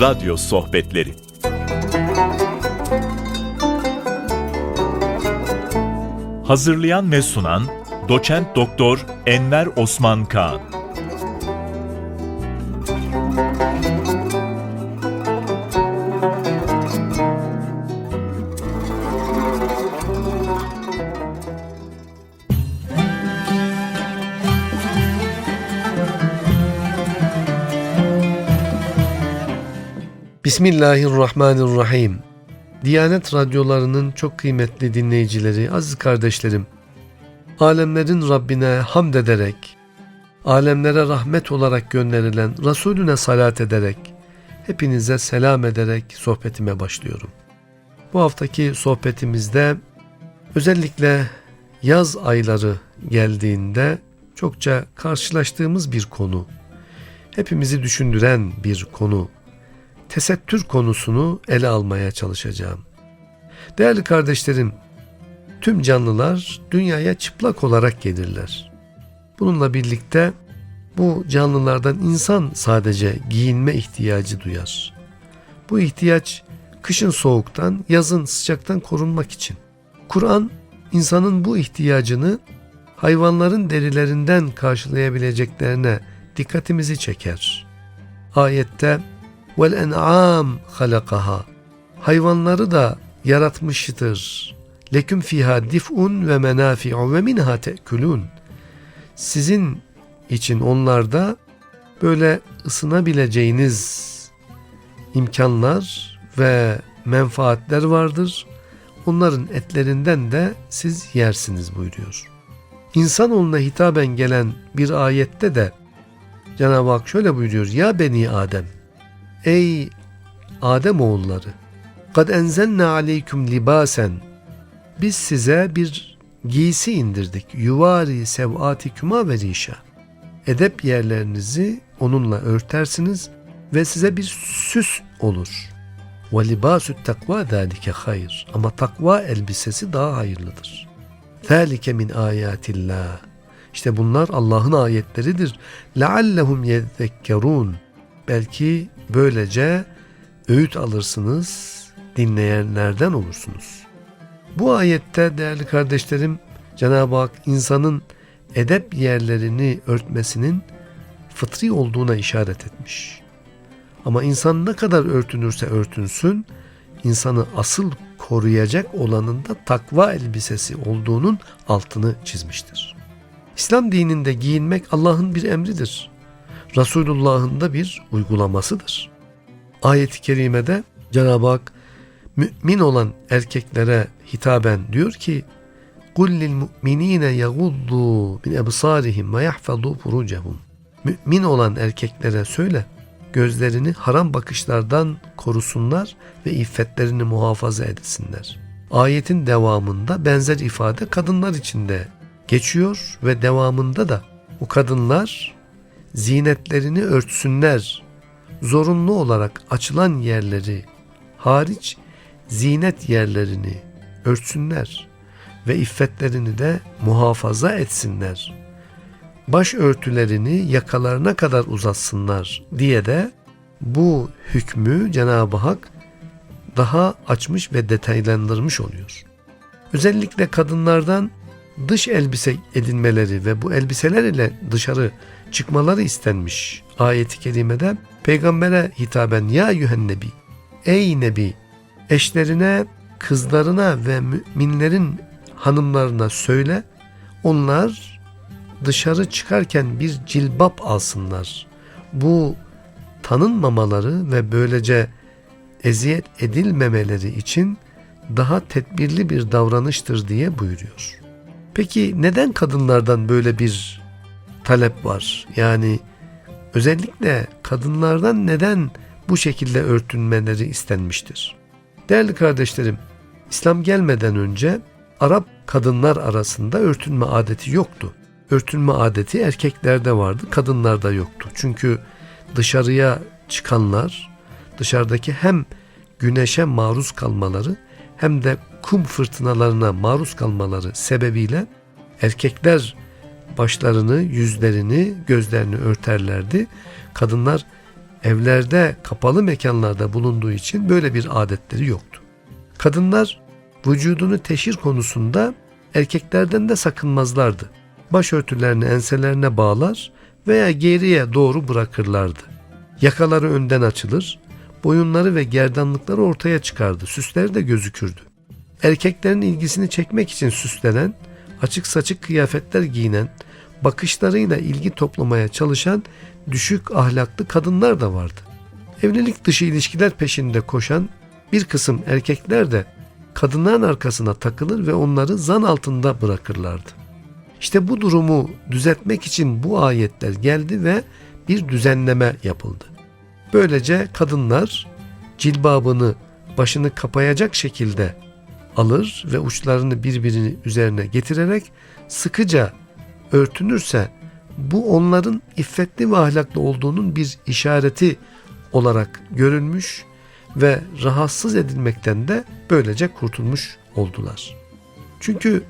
Radyo Sohbetleri. Hazırlayan ve sunan Doçent Doktor Enver Osman Kaan Bismillahirrahmanirrahim. Diyanet radyolarının çok kıymetli dinleyicileri, aziz kardeşlerim, alemlerin Rabbine hamd ederek, alemlere rahmet olarak gönderilen Resulüne salat ederek, hepinize selam ederek sohbetime başlıyorum. Bu haftaki sohbetimizde özellikle yaz ayları geldiğinde çokça karşılaştığımız bir konu, hepimizi düşündüren bir konu tesettür konusunu ele almaya çalışacağım. Değerli kardeşlerim, tüm canlılar dünyaya çıplak olarak gelirler. Bununla birlikte bu canlılardan insan sadece giyinme ihtiyacı duyar. Bu ihtiyaç kışın soğuktan, yazın sıcaktan korunmak için. Kur'an insanın bu ihtiyacını hayvanların derilerinden karşılayabileceklerine dikkatimizi çeker. Ayette vel en'am halakaha. Hayvanları da yaratmıştır. Leküm fiha dif'un ve menafi'u ve minha te'kulun. Sizin için onlarda böyle ısınabileceğiniz imkanlar ve menfaatler vardır. Onların etlerinden de siz yersiniz buyuruyor. İnsanoğluna hitaben gelen bir ayette de Cenab-ı Hak şöyle buyuruyor. Ya beni Adem Ey Adem oğulları kad enzelna aleyküm libasen biz size bir giysi indirdik. Yuvari sev'atikuma ve rişa. Edep yerlerinizi onunla örtersiniz ve size bir süs olur. Ve libasü takva zâlike hayır. Ama takva elbisesi daha hayırlıdır. Zâlike min ayatillah. İşte bunlar Allah'ın ayetleridir. لَعَلَّهُمْ يَذَّكَّرُونَ Belki böylece öğüt alırsınız, dinleyenlerden olursunuz. Bu ayette değerli kardeşlerim Cenab-ı Hak insanın edep yerlerini örtmesinin fıtri olduğuna işaret etmiş. Ama insan ne kadar örtünürse örtünsün, insanı asıl koruyacak olanın da takva elbisesi olduğunun altını çizmiştir. İslam dininde giyinmek Allah'ın bir emridir. Resulullah'ın da bir uygulamasıdır. Ayet-i kerimede Cenab-ı Hak mümin olan erkeklere hitaben diyor ki قُلْ لِلْمُؤْمِن۪ينَ يَغُضُّوا مِنْ اَبْصَارِهِمْ وَيَحْفَظُوا فُرُوجَهُمْ Mümin olan erkeklere söyle, gözlerini haram bakışlardan korusunlar ve iffetlerini muhafaza etsinler. Ayetin devamında benzer ifade kadınlar için de geçiyor ve devamında da o kadınlar zinetlerini örtsünler. Zorunlu olarak açılan yerleri hariç zinet yerlerini örtsünler ve iffetlerini de muhafaza etsinler. Baş örtülerini yakalarına kadar uzatsınlar diye de bu hükmü Cenab-ı Hak daha açmış ve detaylandırmış oluyor. Özellikle kadınlardan dış elbise edinmeleri ve bu elbiseler ile dışarı çıkmaları istenmiş ayeti kerimede peygambere hitaben ya yühen nebi ey nebi eşlerine kızlarına ve müminlerin hanımlarına söyle onlar dışarı çıkarken bir cilbap alsınlar. Bu tanınmamaları ve böylece eziyet edilmemeleri için daha tedbirli bir davranıştır diye buyuruyor. Peki neden kadınlardan böyle bir talep var? Yani özellikle kadınlardan neden bu şekilde örtünmeleri istenmiştir? Değerli kardeşlerim, İslam gelmeden önce Arap kadınlar arasında örtünme adeti yoktu. Örtünme adeti erkeklerde vardı, kadınlarda yoktu. Çünkü dışarıya çıkanlar dışarıdaki hem güneşe maruz kalmaları hem de kum fırtınalarına maruz kalmaları sebebiyle erkekler başlarını, yüzlerini, gözlerini örterlerdi. Kadınlar evlerde, kapalı mekanlarda bulunduğu için böyle bir adetleri yoktu. Kadınlar vücudunu teşhir konusunda erkeklerden de sakınmazlardı. Başörtülerini enselerine bağlar veya geriye doğru bırakırlardı. Yakaları önden açılır, boyunları ve gerdanlıkları ortaya çıkardı, süsleri de gözükürdü. Erkeklerin ilgisini çekmek için süslenen, açık saçık kıyafetler giyinen, bakışlarıyla ilgi toplamaya çalışan düşük ahlaklı kadınlar da vardı. Evlilik dışı ilişkiler peşinde koşan bir kısım erkekler de kadınların arkasına takılır ve onları zan altında bırakırlardı. İşte bu durumu düzeltmek için bu ayetler geldi ve bir düzenleme yapıldı. Böylece kadınlar cilbabını başını kapayacak şekilde alır ve uçlarını birbirini üzerine getirerek sıkıca örtünürse bu onların iffetli ve ahlaklı olduğunun bir işareti olarak görülmüş ve rahatsız edilmekten de böylece kurtulmuş oldular. Çünkü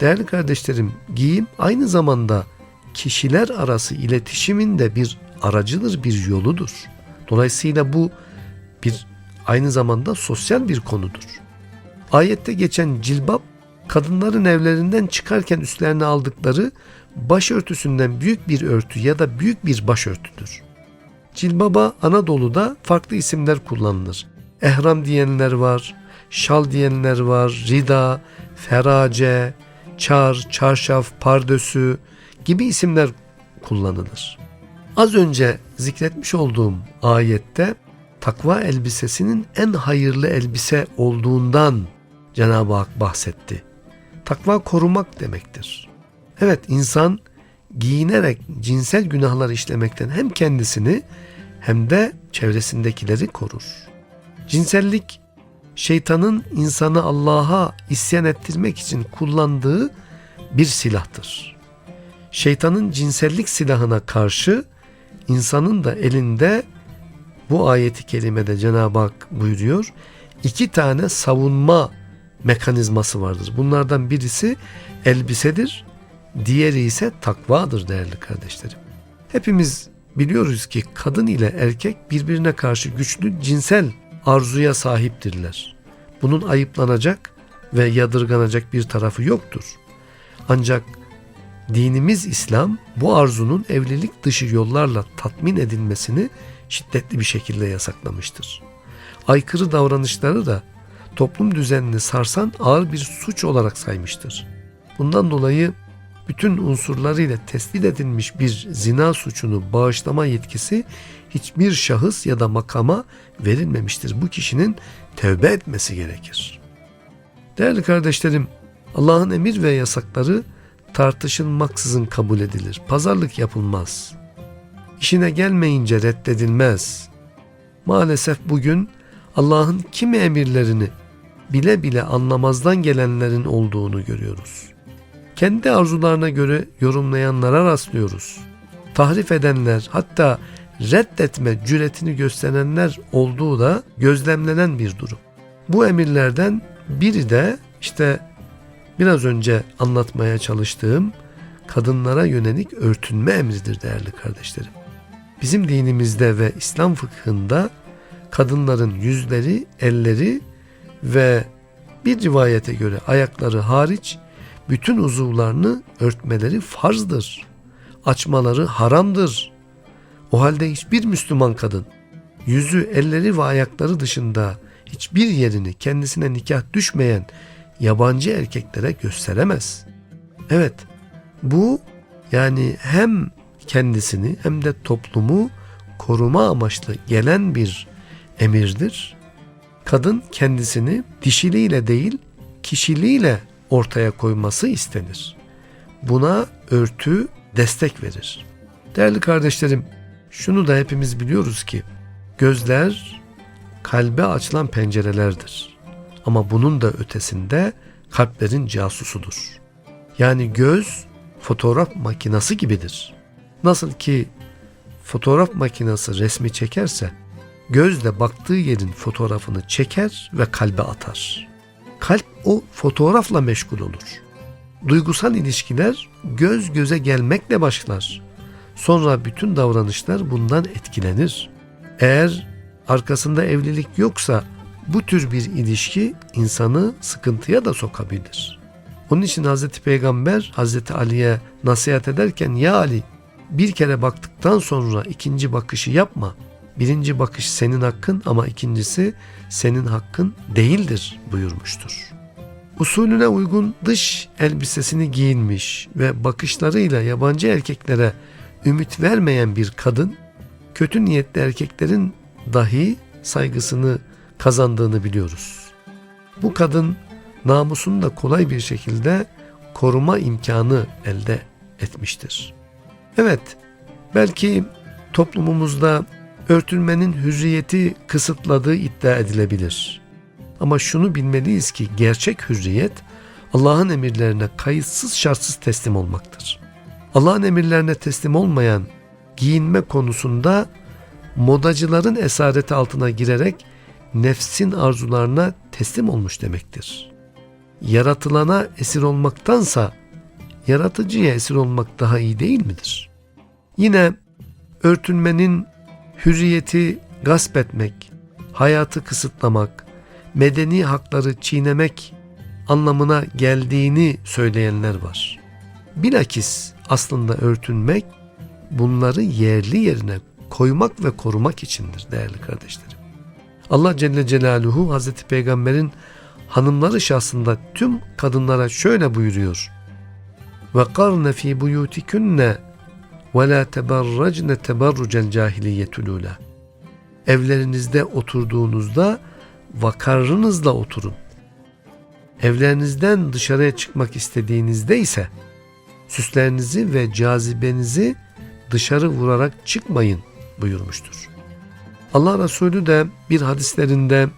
değerli kardeşlerim giyim aynı zamanda kişiler arası iletişimin de bir aracıdır, bir yoludur. Dolayısıyla bu bir aynı zamanda sosyal bir konudur. Ayette geçen cilbap kadınların evlerinden çıkarken üstlerine aldıkları başörtüsünden büyük bir örtü ya da büyük bir başörtüdür. Cilbaba Anadolu'da farklı isimler kullanılır. Ehram diyenler var, şal diyenler var, rida, ferace, çar, çarşaf, pardösü gibi isimler kullanılır. Az önce zikretmiş olduğum ayette takva elbisesinin en hayırlı elbise olduğundan Cenab-ı Hak bahsetti. Takva korumak demektir. Evet insan giyinerek cinsel günahlar işlemekten hem kendisini hem de çevresindekileri korur. Cinsellik şeytanın insanı Allah'a isyan ettirmek için kullandığı bir silahtır. Şeytanın cinsellik silahına karşı insanın da elinde bu ayeti kerimede Cenab-ı Hak buyuruyor. iki tane savunma mekanizması vardır. Bunlardan birisi elbisedir, diğeri ise takvadır değerli kardeşlerim. Hepimiz biliyoruz ki kadın ile erkek birbirine karşı güçlü cinsel arzuya sahiptirler. Bunun ayıplanacak ve yadırganacak bir tarafı yoktur. Ancak dinimiz İslam bu arzunun evlilik dışı yollarla tatmin edilmesini şiddetli bir şekilde yasaklamıştır. Aykırı davranışları da toplum düzenini sarsan ağır bir suç olarak saymıştır. Bundan dolayı bütün unsurlarıyla tespit edilmiş bir zina suçunu bağışlama yetkisi hiçbir şahıs ya da makama verilmemiştir. Bu kişinin tevbe etmesi gerekir. Değerli kardeşlerim, Allah'ın emir ve yasakları tartışılmaksızın kabul edilir. Pazarlık yapılmaz. İşine gelmeyince reddedilmez. Maalesef bugün Allah'ın kimi emirlerini bile bile anlamazdan gelenlerin olduğunu görüyoruz. Kendi arzularına göre yorumlayanlara rastlıyoruz. Tahrif edenler hatta reddetme cüretini gösterenler olduğu da gözlemlenen bir durum. Bu emirlerden biri de işte biraz önce anlatmaya çalıştığım kadınlara yönelik örtünme emridir değerli kardeşlerim. Bizim dinimizde ve İslam fıkhında kadınların yüzleri, elleri ve bir rivayete göre ayakları hariç bütün uzuvlarını örtmeleri farzdır. Açmaları haramdır. O halde hiçbir Müslüman kadın yüzü, elleri ve ayakları dışında hiçbir yerini kendisine nikah düşmeyen yabancı erkeklere gösteremez. Evet, bu yani hem kendisini hem de toplumu koruma amaçlı gelen bir emirdir. Kadın kendisini dişiliğiyle değil kişiliğiyle ortaya koyması istenir. Buna örtü destek verir. Değerli kardeşlerim, şunu da hepimiz biliyoruz ki gözler kalbe açılan pencerelerdir. Ama bunun da ötesinde kalplerin casusudur. Yani göz fotoğraf makinası gibidir. Nasıl ki fotoğraf makinesi resmi çekerse gözle baktığı yerin fotoğrafını çeker ve kalbe atar. Kalp o fotoğrafla meşgul olur. Duygusal ilişkiler göz göze gelmekle başlar. Sonra bütün davranışlar bundan etkilenir. Eğer arkasında evlilik yoksa bu tür bir ilişki insanı sıkıntıya da sokabilir. Onun için Hazreti Peygamber Hazreti Ali'ye nasihat ederken ya Ali bir kere baktıktan sonra ikinci bakışı yapma. Birinci bakış senin hakkın ama ikincisi senin hakkın değildir buyurmuştur. Usulüne uygun dış elbisesini giyinmiş ve bakışlarıyla yabancı erkeklere ümit vermeyen bir kadın, kötü niyetli erkeklerin dahi saygısını kazandığını biliyoruz. Bu kadın namusunu da kolay bir şekilde koruma imkanı elde etmiştir. Evet, belki toplumumuzda örtünmenin hürriyeti kısıtladığı iddia edilebilir. Ama şunu bilmeliyiz ki gerçek hürriyet Allah'ın emirlerine kayıtsız şartsız teslim olmaktır. Allah'ın emirlerine teslim olmayan giyinme konusunda modacıların esareti altına girerek nefsin arzularına teslim olmuş demektir. Yaratılana esir olmaktansa yaratıcıya esir olmak daha iyi değil midir? Yine örtünmenin hürriyeti gasp etmek, hayatı kısıtlamak, medeni hakları çiğnemek anlamına geldiğini söyleyenler var. Bilakis aslında örtünmek bunları yerli yerine koymak ve korumak içindir değerli kardeşlerim. Allah Celle Celaluhu Hazreti Peygamber'in hanımları şahsında tüm kadınlara şöyle buyuruyor. Ve karne fi buyutikunne ve la teberracne teberrucel cahiliyetul ula. Evlerinizde oturduğunuzda vakarınızla oturun. Evlerinizden dışarıya çıkmak istediğinizde ise süslerinizi ve cazibenizi dışarı vurarak çıkmayın buyurmuştur. Allah Resulü de bir hadislerinde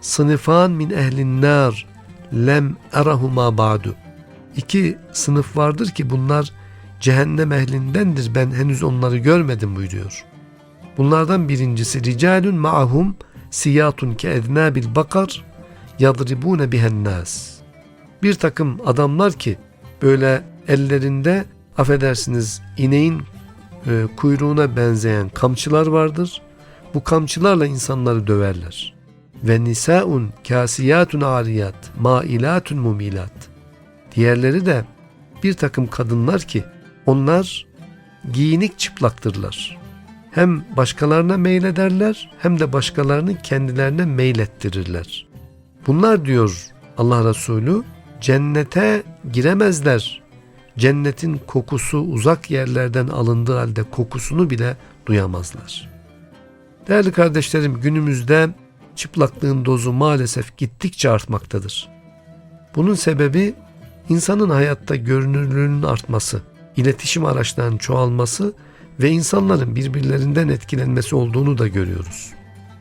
sınıfan min ehlin lem erahuma ba'du. İki sınıf vardır ki bunlar cehennem ehlindendir ben henüz onları görmedim buyuruyor. Bunlardan birincisi ricalun ma'ahum siyatun ke ednabil bakar yadribune bihen nas. Bir takım adamlar ki böyle ellerinde affedersiniz ineğin e, kuyruğuna benzeyen kamçılar vardır. Bu kamçılarla insanları döverler. Ve nisaun kasiyatun ariyat mailatun mumilat. Diğerleri de bir takım kadınlar ki onlar giyinik çıplaktırlar. Hem başkalarına meylederler hem de başkalarını kendilerine meylettirirler. Bunlar diyor Allah Resulü cennete giremezler. Cennetin kokusu uzak yerlerden alındığı halde kokusunu bile duyamazlar. Değerli kardeşlerim günümüzde çıplaklığın dozu maalesef gittikçe artmaktadır. Bunun sebebi insanın hayatta görünürlüğünün artması, iletişim araçlarının çoğalması ve insanların birbirlerinden etkilenmesi olduğunu da görüyoruz.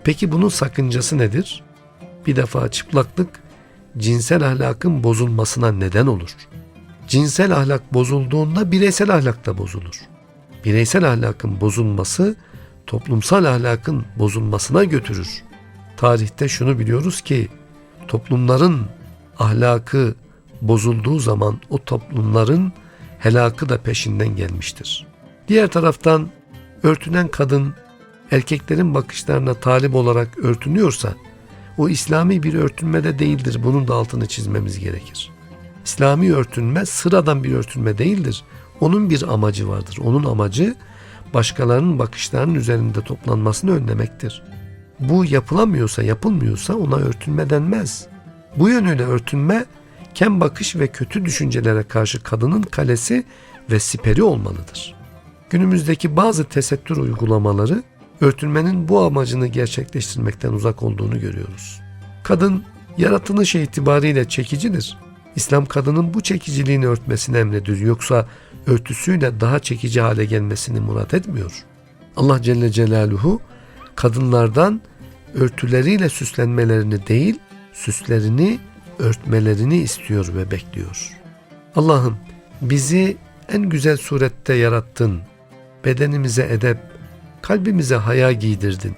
Peki bunun sakıncası nedir? Bir defa çıplaklık cinsel ahlakın bozulmasına neden olur. Cinsel ahlak bozulduğunda bireysel ahlak da bozulur. Bireysel ahlakın bozulması toplumsal ahlakın bozulmasına götürür. Tarihte şunu biliyoruz ki toplumların ahlakı bozulduğu zaman o toplumların helakı da peşinden gelmiştir. Diğer taraftan örtünen kadın erkeklerin bakışlarına talip olarak örtünüyorsa o İslami bir örtünme de değildir. Bunun da altını çizmemiz gerekir. İslami örtünme sıradan bir örtünme değildir. Onun bir amacı vardır. Onun amacı başkalarının bakışlarının üzerinde toplanmasını önlemektir. Bu yapılamıyorsa, yapılmıyorsa ona örtünme denmez. Bu yönüyle örtünme kem bakış ve kötü düşüncelere karşı kadının kalesi ve siperi olmalıdır. Günümüzdeki bazı tesettür uygulamaları örtünmenin bu amacını gerçekleştirmekten uzak olduğunu görüyoruz. Kadın yaratılış itibariyle çekicidir. İslam kadının bu çekiciliğini örtmesini emrediyor yoksa örtüsüyle daha çekici hale gelmesini murat etmiyor. Allah Celle Celaluhu kadınlardan örtüleriyle süslenmelerini değil, süslerini örtmelerini istiyor ve bekliyor. Allah'ım bizi en güzel surette yarattın. Bedenimize edep, kalbimize haya giydirdin.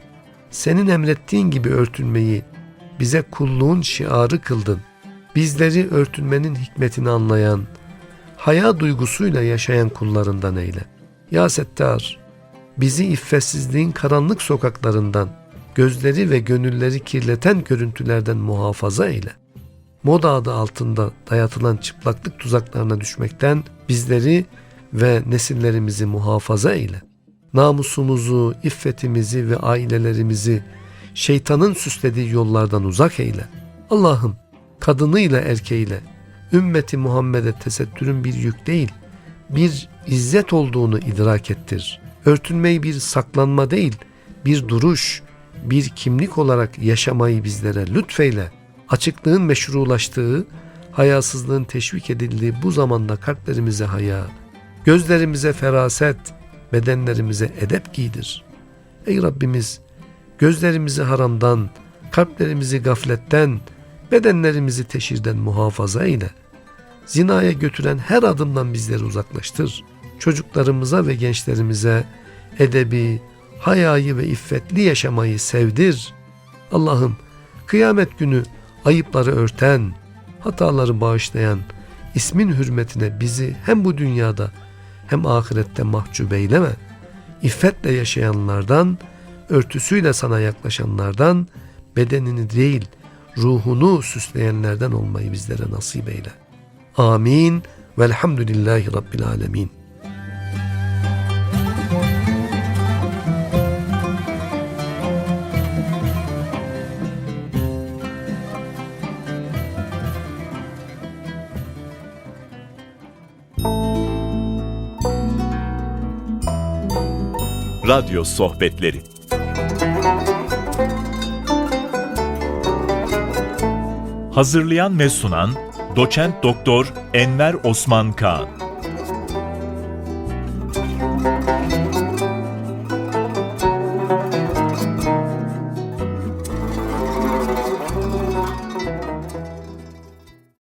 Senin emrettiğin gibi örtünmeyi bize kulluğun şiarı kıldın. Bizleri örtünmenin hikmetini anlayan, haya duygusuyla yaşayan kullarından eyle. Ya Settar, bizi iffetsizliğin karanlık sokaklarından, gözleri ve gönülleri kirleten görüntülerden muhafaza eyle. Moda adı altında dayatılan çıplaklık tuzaklarına düşmekten bizleri ve nesillerimizi muhafaza eyle. Namusumuzu, iffetimizi ve ailelerimizi şeytanın süslediği yollardan uzak eyle. Allah'ım kadınıyla erkeğiyle ümmeti Muhammed'e tesettürün bir yük değil, bir izzet olduğunu idrak ettir. Örtünmeyi bir saklanma değil, bir duruş, bir kimlik olarak yaşamayı bizlere lütfeyle. Açıklığın meşrulaştığı, hayasızlığın teşvik edildiği bu zamanda kalplerimize haya, gözlerimize feraset, bedenlerimize edep giydir. Ey Rabbimiz, gözlerimizi haramdan, kalplerimizi gafletten, bedenlerimizi teşhirden muhafaza eyle. Zinaya götüren her adımdan bizleri uzaklaştır. Çocuklarımıza ve gençlerimize edebi, hayayı ve iffetli yaşamayı sevdir. Allah'ım kıyamet günü ayıpları örten, hataları bağışlayan, ismin hürmetine bizi hem bu dünyada hem ahirette mahcup eyleme. İffetle yaşayanlardan, örtüsüyle sana yaklaşanlardan, bedenini değil ruhunu süsleyenlerden olmayı bizlere nasip eyle. Amin. Velhamdülillahi Rabbil Alemin. Radyo Sohbetleri. Hazırlayan ve sunan Doçent Doktor Enver Osman Kaan